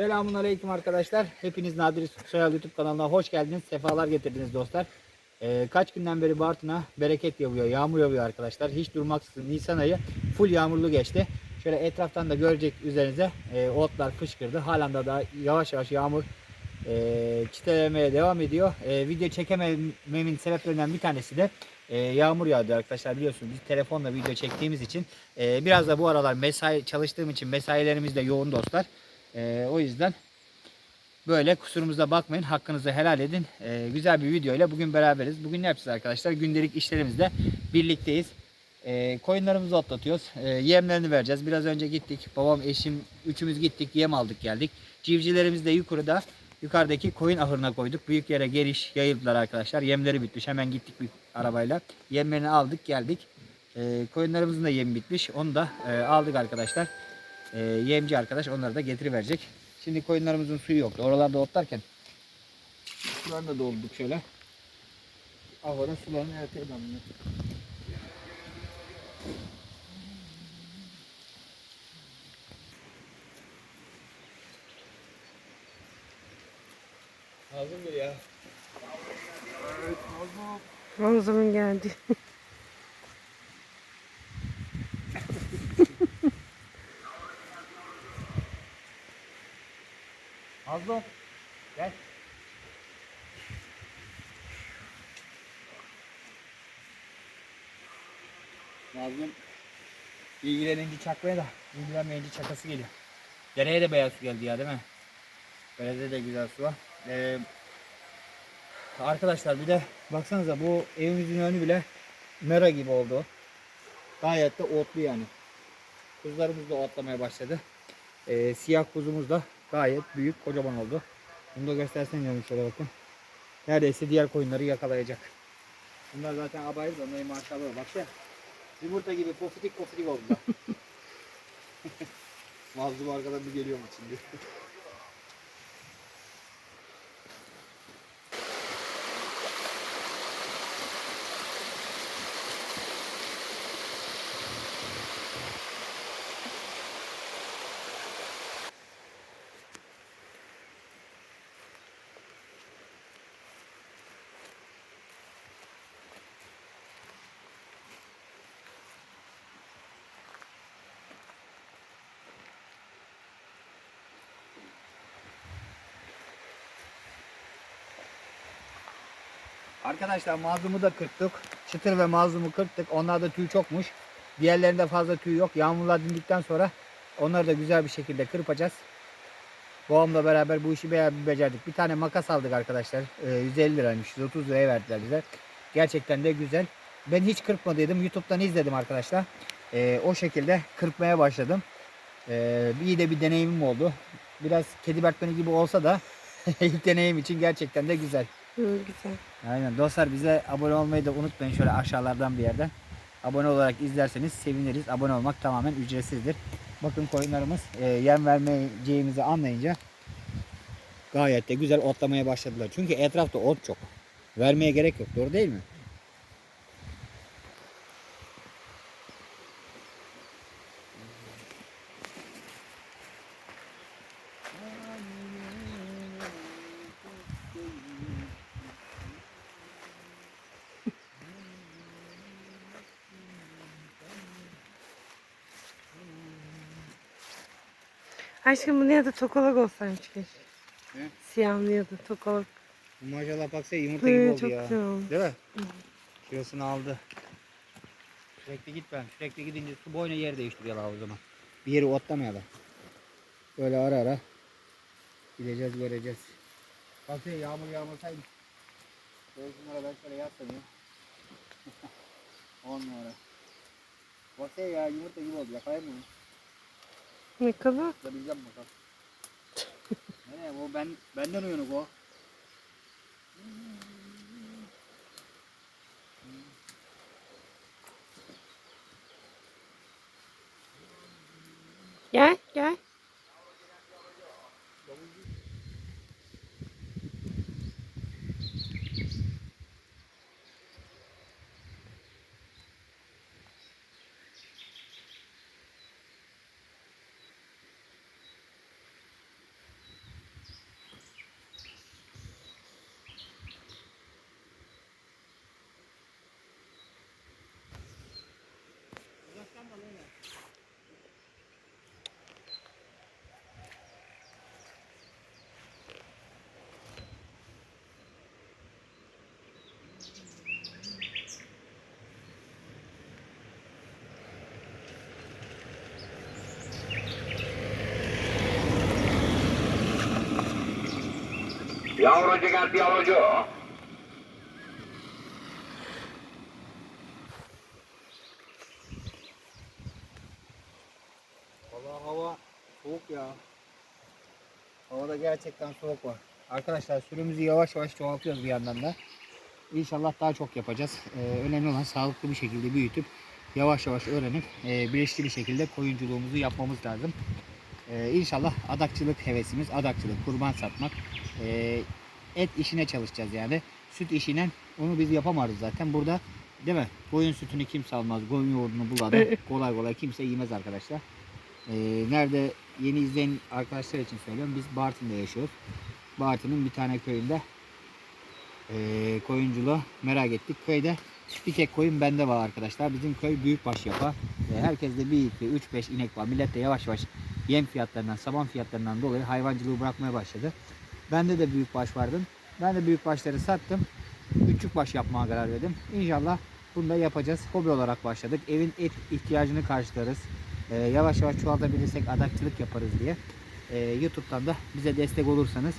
Selamun Aleyküm arkadaşlar. Hepiniz Nadir Soyal YouTube kanalına hoş geldiniz. Sefalar getirdiniz dostlar. Ee, kaç günden beri Bartın'a bereket yağıyor, yağmur yağıyor arkadaşlar. Hiç durmaksızın Nisan ayı full yağmurlu geçti. Şöyle etraftan da görecek üzerinize e, otlar fışkırdı. Halen de daha yavaş yavaş yağmur e, çitelemeye devam ediyor. E, video çekemememin sebeplerinden bir tanesi de e, yağmur yağdı arkadaşlar biliyorsunuz biz telefonla video çektiğimiz için e, biraz da bu aralar mesai çalıştığım için mesailerimiz de yoğun dostlar. E, o yüzden böyle kusurumuza bakmayın hakkınızı helal edin. E, güzel bir video ile bugün beraberiz. Bugün ne yapacağız arkadaşlar? Gündelik işlerimizde birlikteyiz. E, koyunlarımızı otlatıyoruz. E, yemlerini vereceğiz. Biraz önce gittik. Babam, eşim, üçümüz gittik. Yem aldık geldik. Civcivlerimiz de yukarıda. Yukarıdaki koyun ahırına koyduk. Büyük yere geliş yayıldılar arkadaşlar. Yemleri bitmiş. Hemen gittik bir arabayla. Yemlerini aldık geldik. E, koyunlarımızın da yemi bitmiş. Onu da e, aldık arkadaşlar. E, yemci arkadaş onları da getiriverecek. Şimdi koyunlarımızın suyu yoktu. Oralarda otlarken sularını da doldurduk şöyle. Ahırın sularını erteye damlıyor. Hazır mı ya? Evet, hazır. Ramazan'ın geldi. Hazır. Gel. Nazım ilgilenince çakmaya da ilgilenmeyince çakası geliyor. Dereye de beyaz su geldi ya değil mi? Derede de güzel su var. Ee, arkadaşlar bir de baksanıza bu evimizin önü bile mera gibi oldu. Gayet de otlu yani. Kuzularımız da otlamaya başladı. Ee, siyah kuzumuz da gayet büyük kocaman oldu. Bunu da göstersen diyorum şöyle bakın. Neredeyse diğer koyunları yakalayacak. Bunlar zaten abaylı da onların maşallah bak ya. Yumurta gibi pofidik pofidik oldular. Mazlum arkadan bir geliyor mu şimdi? Arkadaşlar mazlumu da kırptık. Çıtır ve mazlumu kırptık. Onlarda tüy çokmuş. Diğerlerinde fazla tüy yok. Yağmurlar dindikten sonra onları da güzel bir şekilde kırpacağız. Babamla beraber bu işi bayağı bir becerdik. Bir tane makas aldık arkadaşlar. Ee, 150 liraymış. 130 liraya verdiler bize. Gerçekten de güzel. Ben hiç kırpmadıydım. Youtube'dan izledim arkadaşlar. Ee, o şekilde kırpmaya başladım. Ee, iyi de bir deneyimim oldu. Biraz kedi Bertmanı gibi olsa da ilk deneyim için gerçekten de güzel. Güzel. Aynen dostlar bize abone olmayı da unutmayın şöyle aşağılardan bir yerden. Abone olarak izlerseniz seviniriz. Abone olmak tamamen ücretsizdir. Bakın koyunlarımız e, yem vermeyeceğimizi anlayınca gayet de güzel otlamaya başladılar. Çünkü etrafta ot çok. Vermeye gerek yok. Doğru değil mi? Aşkım bu ya da tokalak olsaymış keşke. He? Siyahlı ya da tokalak. Maşallah baksana yumurta gibi Hı, oldu çok ya. güzel olmuş. Değil mi? Kilosunu aldı. Sürekli git ben. Sürekli gidince su boyuna yer değiştiriyorlar o zaman. Bir yeri otlamayalım. Böyle ara ara gideceğiz göreceğiz. Baksana yağmur yağmasaydı. Böyle şunlara ben şöyle yatsam ya. On numara. Baksana ya yumurta gibi oldu. Yakalayayım mı? Ne kadar? Tutabileceğim mi bakalım. ne o ben benden uyanık o. Gel gel. Yavrucu geldi yavrucu. Vallahi hava soğuk ya. Havada gerçekten soğuk var. Arkadaşlar sürümüzü yavaş yavaş çoğaltıyoruz bir yandan da. İnşallah daha çok yapacağız. Ee, önemli olan sağlıklı bir şekilde büyütüp yavaş yavaş öğrenip e, bilinçli bir şekilde koyunculuğumuzu yapmamız lazım. Ee, inşallah adakçılık hevesimiz, adakçılık, kurban satmak, e, et işine çalışacağız yani. Süt işine onu biz yapamarız zaten. Burada değil mi? Koyun sütünü kimse almaz. Koyun yoğurdunu buladı. kolay kolay kimse yemez arkadaşlar. Ee, nerede yeni izleyen arkadaşlar için söylüyorum. Biz Bartın'da yaşıyoruz. Bartın'ın bir tane köyünde ee, koyunculuğu merak ettik. Köyde bir tek koyun bende var arkadaşlar. Bizim köy büyükbaş yapa. Ee, herkeste 1, 2, 3, 5 inek var. Millet de yavaş yavaş yem fiyatlarından, saban fiyatlarından dolayı hayvancılığı bırakmaya başladı. Bende de büyükbaş vardı. Ben de büyükbaşları sattım. Küçük baş yapmaya karar verdim. İnşallah bunu da yapacağız. Hobi olarak başladık. Evin et ihtiyacını karşılarız. Ee, yavaş yavaş çoğaltabilirsek adakçılık yaparız diye. Ee, YouTube'dan da bize destek olursanız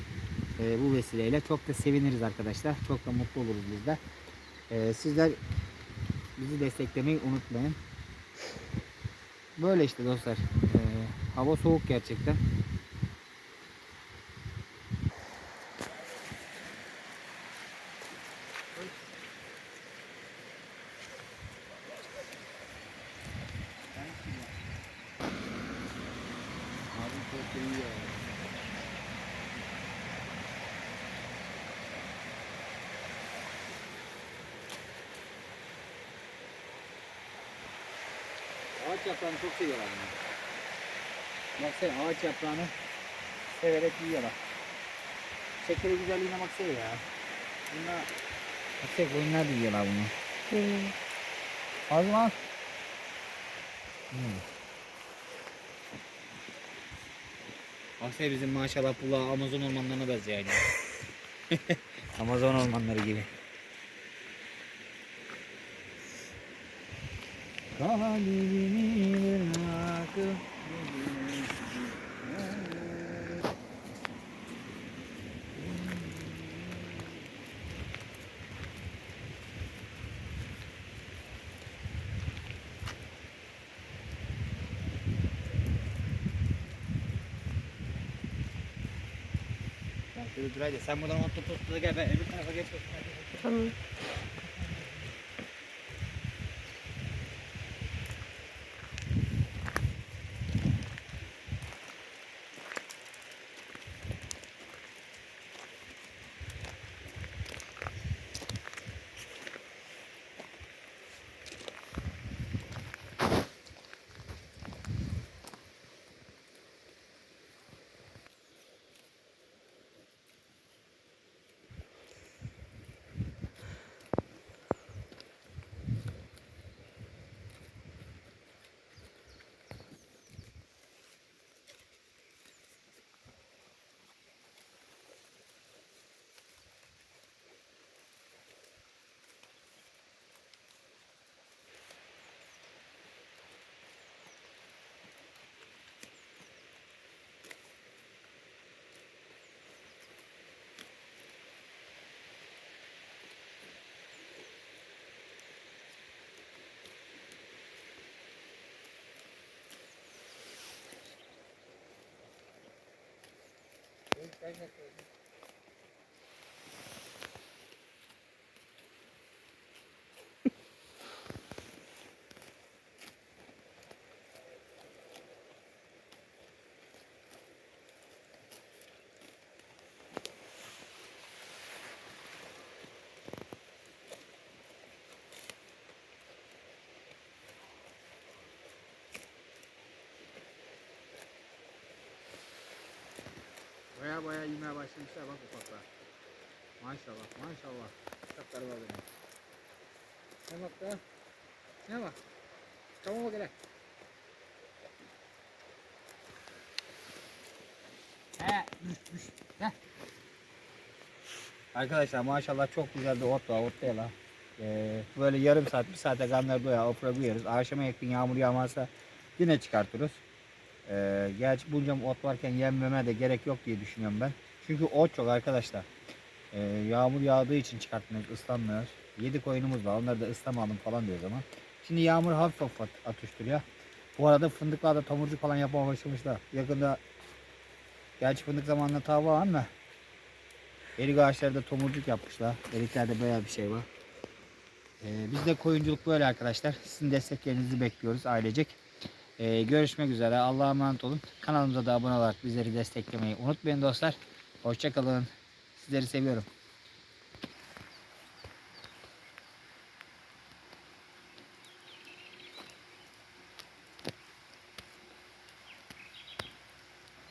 e, bu vesileyle çok da seviniriz arkadaşlar. Çok da mutlu oluruz biz de. Ee, sizler bizi desteklemeyi unutmayın. Böyle işte dostlar. Ee, hava soğuk gerçekten. Abi çok iyi ya. Ağaç yaprağını çok seviyorlar bunlar. Baksana ağaç yaprağını severek yiyorlar. Şekeri güzelliğine baksana ya. Bunlar Baksana koyunlar da yiyorlar bunu. Hmm. Az az? Hmm. Baksana bizim maşallah pula Amazon ormanlarına benziyor yani. Amazon ormanları gibi. Kalbimi bırakıp dur hadi. Sen buradan ot tut tut da gel ben öbür tarafa geç. Tamam. Cây. Baya baya yemeye başlamışlar bak ufaklar. Maşallah maşallah. Ufaklar var benim. Ne bak da. Ne bak. Tamam bak hele. He, düş, düş. Heh. Arkadaşlar maşallah çok güzel bir ot var. Değil ha. Ee, böyle yarım saat, bir saate kanlar doya ofra koyuyoruz. Akşama yakın yağmur yağmazsa yine çıkartırız. Ee, gerçi bunca ot varken yenmeme de gerek yok diye düşünüyorum ben. Çünkü ot çok arkadaşlar. Ee, yağmur yağdığı için çıkartmıyoruz, ıslanmıyoruz. 7 koyunumuz var. Onları da ıslamadım falan diyor zaman. Şimdi yağmur hafif hafif at- atıştırıyor. Bu arada fındıklarda tomurcuk falan yapmaya başlamışlar. Yakında gerçi fındık zamanında tava var ama erik ağaçları tomurcuk yapmışlar. Eriklerde bayağı bir şey var. Ee, biz de koyunculuk böyle arkadaşlar. Sizin desteklerinizi bekliyoruz ailecek. Ee, görüşmek üzere. Allah'a emanet olun. Kanalımıza da abone olarak bizleri desteklemeyi unutmayın dostlar. Hoşçakalın. Sizleri seviyorum.